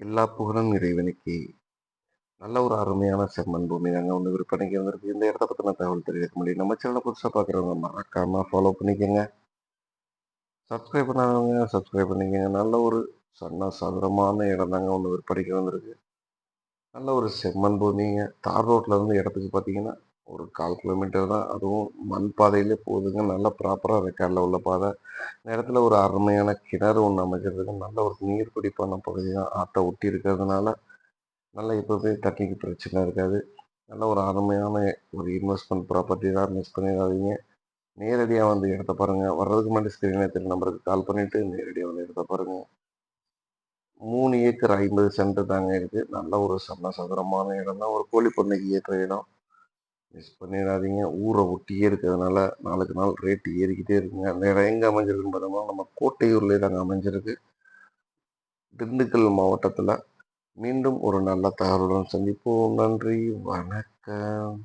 எல்லா புகழும் இறைவனுக்கு. நல்ல ஒரு அருமையான செம்மண் பூமி. நாங்கள் ஒன்று விற்பனைக்கு வந்திருக்கு இந்த இடத்த பற்றின தகவல் தெரிவிக்க முடியும். நம்ம சேனலை புதுசாக பார்க்குறவங்க மறக்காம ஃபாலோ பண்ணிக்கோங்க. சப்ஸ்கிரைப் பண்ணாதவங்க சப்ஸ்கிரைப் பண்ணிக்கோங்க. நல்ல ஒரு சன்ன சதுரமான இடம் தாங்க ஒன்று விற்பனைக்கு வந்திருக்கு. நல்ல ஒரு செம்மண் பூமிங்க தார் ரோட்டில் இருந்து இடத்துக்கு பார்த்தீங்கன்னா ஒரு கால் கிலோமீட்டர் தான். அதுவும் மண் பாதையிலே போகுதுங்க. நல்ல ப்ராப்பராக ரெக்கார்டில் உள்ள பாதை. நேரத்தில் ஒரு அருமையான கிணறு ஒன்று அமைச்சிருக்கு நல்ல ஒரு நீர் பிடிப்பான பகுதி தான் ஆட்டை ஒட்டி இருக்கிறதுனால நல்லா எப்போவுமே தண்ணிக்கு பிரச்சனை இருக்காது. நல்ல ஒரு அருமையான ஒரு இன்வெஸ்ட்மெண்ட் ப்ராப்பர்ட்டி தான். மிஸ் பண்ணிடாதீங்க. நேரடியாக வந்து இடத்த பாருங்கள் வர்றதுக்கு முன்னாடி ஸ்க்ரீன் தெரிய நம்பருக்கு கால் பண்ணிவிட்டு நேரடியாக வந்து இடத்த பாருங்கள் மூணு ஏக்கர் ஐம்பது சென்ட் தாங்க இருக்குது நல்ல ஒரு சன்ன சதுரமான இடம் தான் ஒரு கோழி பண்ணைக்கு ஏற்ற இடம். மிஸ் பண்ணிடாதீங்க. ஊரை ஒட்டியே இருக்கிறதுனால நாளுக்கு நாள் ரேட்டு ஏறிக்கிட்டே இருக்குங்க. அந்த இடம் எங்கே அமைஞ்சிருக்குன்னு பார்த்தோம்னா நம்ம கோட்டையூர்லேயே தாங்க அமைஞ்சிருக்கு. திண்டுக்கல் மாவட்டத்தில் மீண்டும் ஒரு நல்ல தகவலுடன் சந்திப்போம். நன்றி. வணக்கம்.